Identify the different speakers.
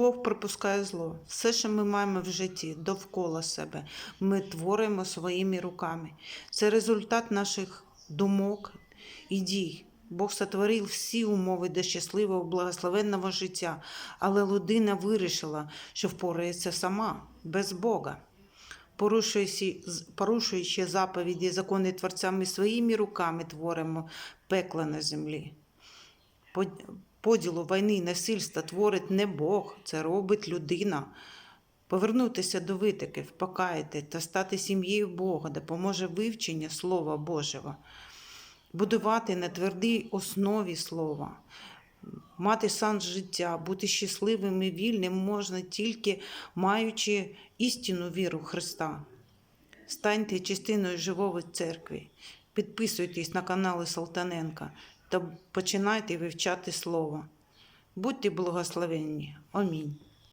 Speaker 1: Бог припускає зло. Все, що ми маємо в житті довкола себе, ми творимо своїми руками. Це результат наших думок і дій. Бог сотворив всі умови до щасливого, благословенного життя, але людина вирішила, що впорається сама, без Бога. Порушуючи, порушуючи заповіді закони Творця, ми своїми руками творимо пекло на землі. Под- Поділу війни і насильства творить не Бог, це робить людина. Повернутися до витоків, покаяти та стати сім'єю Бога допоможе вивчення Слова Божого, будувати на твердій основі Слова, мати сенс життя, бути щасливим і вільним можна тільки маючи істинну віру Христа. Станьте частиною живої церкви, підписуйтесь на канали Салтаненка та починайте вивчати Слово. Будьте благословенні. Амінь.